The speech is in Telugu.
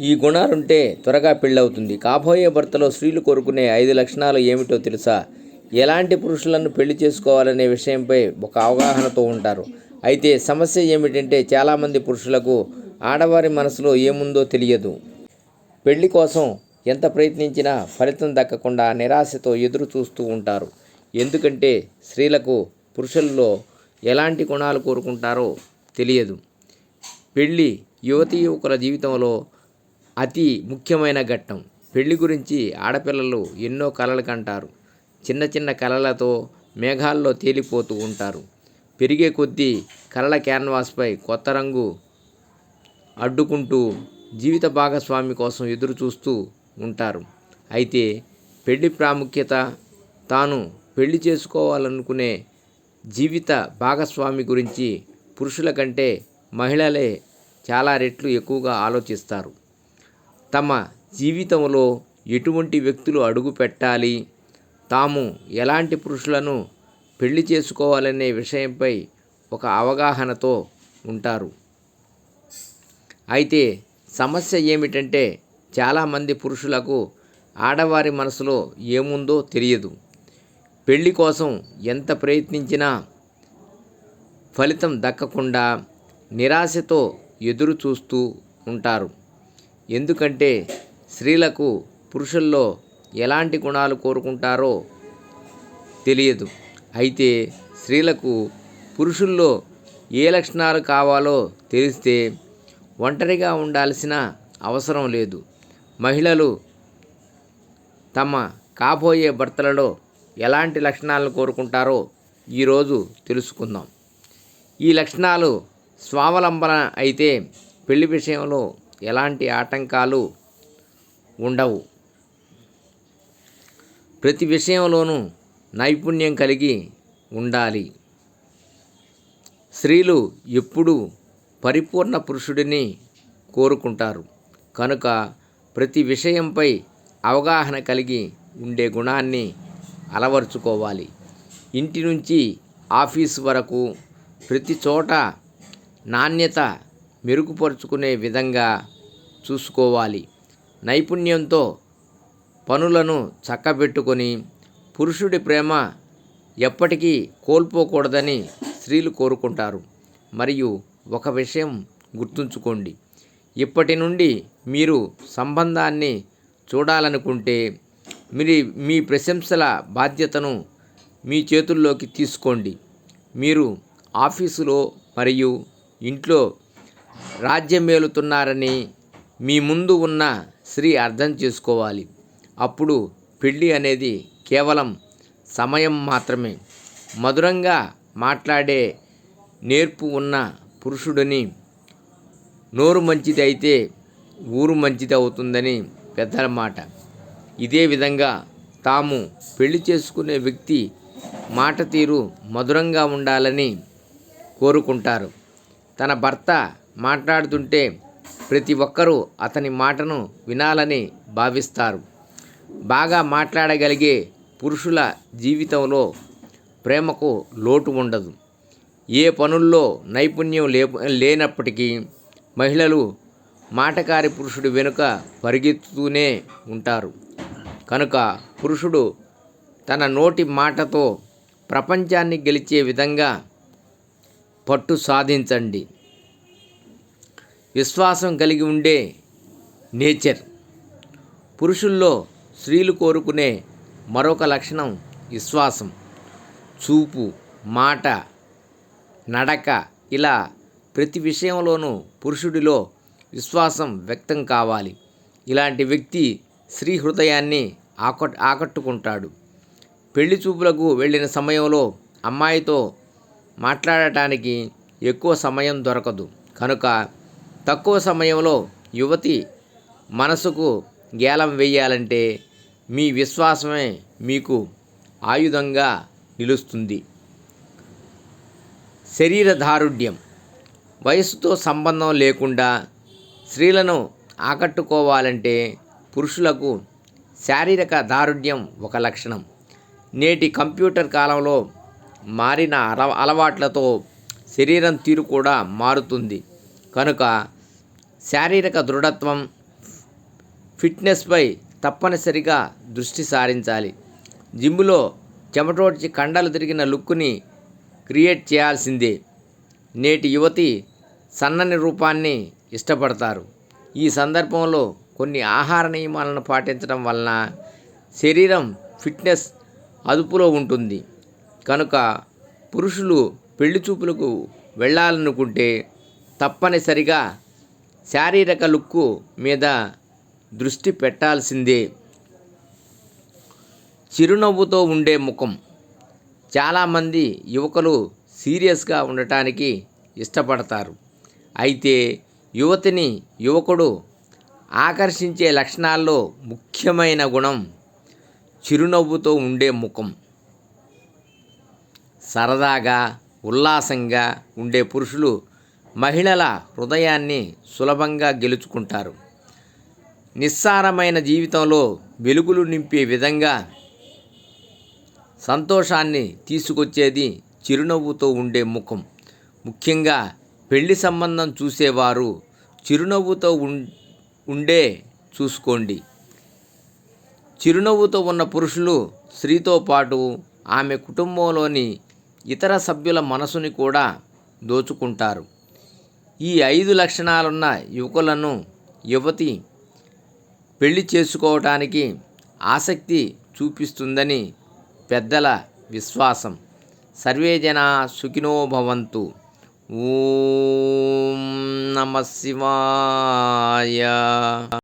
ఈ గుణాలుంటే త్వరగా పెళ్ళవుతుంది. కాబోయే భర్తలో స్త్రీలు కోరుకునే ఐదు లక్షణాలు ఏమిటో తెలుసా? ఎలాంటి పురుషులను పెళ్ళి చేసుకోవాలనే విషయంపై ఒక అవగాహనతో ఉంటారు. అయితే సమస్య ఏమిటంటే చాలామంది పురుషులకు ఆడవారి మనసులో ఏముందో తెలియదు. పెళ్ళి కోసం ఎంత ప్రయత్నించినా ఫలితం దక్కకుండా నిరాశతో ఎదురు చూస్తూ ఉంటారు. ఎందుకంటే స్త్రీలకు పురుషుల్లో ఎలాంటి గుణాలు కోరుకుంటారో తెలియదు. పెళ్ళి యువతీ యువకుల జీవితంలో అతి ముఖ్యమైన ఘట్టం. పెళ్ళి గురించి ఆడపిల్లలు ఎన్నో కలలు కంటారు. చిన్న చిన్న కలలతో మేఘాల్లో తేలిపోతూ ఉంటారు. పెరిగే కొద్దీ కలల క్యాన్వాస్పై కొత్త రంగు అడ్డుకుంటూ జీవిత భాగస్వామి కోసం ఎదురు చూస్తూ ఉంటారు. అయితే పెళ్ళి ప్రాముఖ్యత తాను పెళ్ళి చేసుకోవాలనుకునే జీవిత భాగస్వామి గురించి పురుషుల కంటే మహిళలే చాలా రెట్లు ఎక్కువగా ఆలోచిస్తారు. తమ జీవితంలో ఎటువంటి వ్యక్తులు అడుగు పెట్టాలి? తాము ఎలాంటి పురుషులను పెళ్ళి చేసుకోవాలనే విషయంపై ఒక అవగాహనతో ఉంటారు. అయితే సమస్య ఏమిటంటే చాలామంది పురుషులకు ఆడవారి మనసులో ఏముందో తెలియదు. పెళ్ళి కోసం ఎంత ప్రయత్నించినా ఫలితం దక్కకుండా నిరాశతో ఎదురు చూస్తూ ఉంటారు. ఎందుకంటే స్త్రీలకు పురుషుల్లో ఎలాంటి గుణాలు కోరుకుంటారో తెలియదు. అయితే స్త్రీలకు పురుషుల్లో ఏ లక్షణాలు కావాలో తెలిస్తే ఒంటరిగా ఉండాల్సిన అవసరం లేదు. మహిళలు తమ కాబోయే భర్తలలో ఎలాంటి లక్షణాలను కోరుకుంటారో ఈరోజు తెలుసుకుందాం. ఈ లక్షణాలు స్వావలంబన అయితే పెళ్ళి విషయంలో ఎలాంటి ఆటంకాలు ఉండవు. ప్రతి విషయంలోనూ నైపుణ్యం కలిగి ఉండాలి. స్త్రీలు ఎప్పుడూ పరిపూర్ణ పురుషుడిని కోరుకుంటారు. కనుక ప్రతి విషయంపై అవగాహన కలిగి ఉండే గుణాన్ని అలవర్చుకోవాలి. ఇంటి నుంచి ఆఫీస్ వరకు ప్రతి చోట నాణ్యత మెరుగుపరుచుకునే విధంగా చూసుకోవాలి. నైపుణ్యంతో పనులను చక్కబెట్టుకొని పురుషుడి ప్రేమ ఎప్పటికీ కోల్పోకూడదని స్త్రీలు కోరుకుంటారు. మరియు ఒక విషయం గుర్తుంచుకోండి. ఇప్పటి నుండి మీరు సంబంధాన్ని చూడాలనుకుంటే మీరు మీ ప్రశంసల బాధ్యతను మీ చేతుల్లోకి తీసుకోండి. మీరు ఆఫీసులో మరియు ఇంట్లో రాజ్యమేలుతున్నారని మీ ముందు ఉన్న స్త్రీ అర్థం చేసుకోవాలి. అప్పుడు పెళ్ళి అనేది కేవలం సమయం మాత్రమే. మధురంగా మాట్లాడే నేర్పు ఉన్న పురుషుడిని నోరు మంచిది అయితే ఊరు మంచిది అవుతుందని పెద్దల మాట. ఇదే విధంగా తాము పెళ్ళి చేసుకునే వ్యక్తి మాట తీరు మధురంగా ఉండాలని కోరుకుంటారు. తన భర్త మాట్లాడుతుంటే ప్రతి ఒక్కరూ అతని మాటను వినాలని భావిస్తారు. బాగా మాట్లాడగలిగే పురుషుల జీవితంలో ప్రేమకు లోటు ఉండదు. ఏ పనుల్లో నైపుణ్యం లే లేనప్పటికీ మహిళలు మాటకారి పురుషుడు వెనుక పరిగెత్తుతూనే ఉంటారు. కనుక పురుషుడు తన నోటి మాటతో ప్రపంచాన్ని గెలిచే విధంగా పట్టు సాధించండి. విశ్వాసం కలిగి ఉండే నేచర్. పురుషుల్లో స్త్రీలు కోరుకునే మరొక లక్షణం విశ్వాసం. చూపు మాట నడక ఇలా ప్రతి విషయంలోనూ పురుషుడిలో విశ్వాసం వ్యక్తం కావాలి. ఇలాంటి వ్యక్తి స్త్రీ హృదయాన్ని ఆకట్ ఆకట్టుకుంటాడు. పెళ్ళి చూపులకు వెళ్ళిన సమయంలో అమ్మాయితో మాట్లాడటానికి ఎక్కువ సమయం దొరకదు. కనుక తక్కువ సమయంలో యువతి మనసుకు గేలం వేయాలంటే మీ విశ్వాసమే మీకు ఆయుధంగా నిలుస్తుంది. శరీర దారుఢ్యం వయసుతో సంబంధం లేకుండా స్త్రీలను ఆకట్టుకోవాలంటే పురుషులకు శారీరక దారుఢ్యం ఒక లక్షణం. నేటి కంప్యూటర్ కాలంలో మారిన అల అలవాట్లతో శరీరం తీరు కూడా మారుతుంది. కనుక శారీరక దృఢత్వం ఫిట్నెస్పై తప్పనిసరిగా దృష్టి సారించాలి. జిమ్లో చెమటోడ్చి కండలు తిరిగిన లుక్ని క్రియేట్ చేయాల్సిందే. నేటి యువతి సన్నని రూపాన్ని ఇష్టపడతారు. ఈ సందర్భంలో కొన్ని ఆహార నియమాలను పాటించడం వలన శరీరం ఫిట్నెస్ అదుపులో ఉంటుంది. కనుక పురుషులు పెళ్ళి చూపులకు వెళ్ళాలనుకుంటే తప్పనిసరిగా శారీరక లుక్కు మీద దృష్టి పెట్టాల్సిందే. చిరునవ్వుతో ఉండే ముఖం. చాలామంది యువకులు సీరియస్గా ఉండటానికి ఇష్టపడతారు. అయితే యువతిని యువకుడు ఆకర్షించే లక్షణాల్లో ముఖ్యమైన గుణం చిరునవ్వుతో ఉండే ముఖం. సరదాగా ఉల్లాసంగా ఉండే పురుషులు మహిళల హృదయాన్ని సులభంగా గెలుచుకుంటారు. నిస్సారమైన జీవితంలో వెలుగులు నింపే విధంగా సంతోషాన్ని తీసుకొచ్చేది చిరునవ్వుతో ఉండే ముఖం. ముఖ్యంగా పెళ్ళి సంబంధం చూసేవారు చిరునవ్వుతో ఉం- ఉండే చూసుకోండి. చిరునవ్వుతో ఉన్న పురుషులు స్త్రీతో పాటు ఆమె కుటుంబంలోని ఇతర సభ్యుల మనసుని కూడా దోచుకుంటారు. ఈ ఐదు లక్షణాలున్న యువకులను యువతి పెళ్ళి చేసుకోవటానికి ఆసక్తి చూపిస్తుందని పెద్దల విశ్వాసం. సర్వే సుఖినోభవంతు సుఖినో భవంతు. ఓం నమ శివాయ.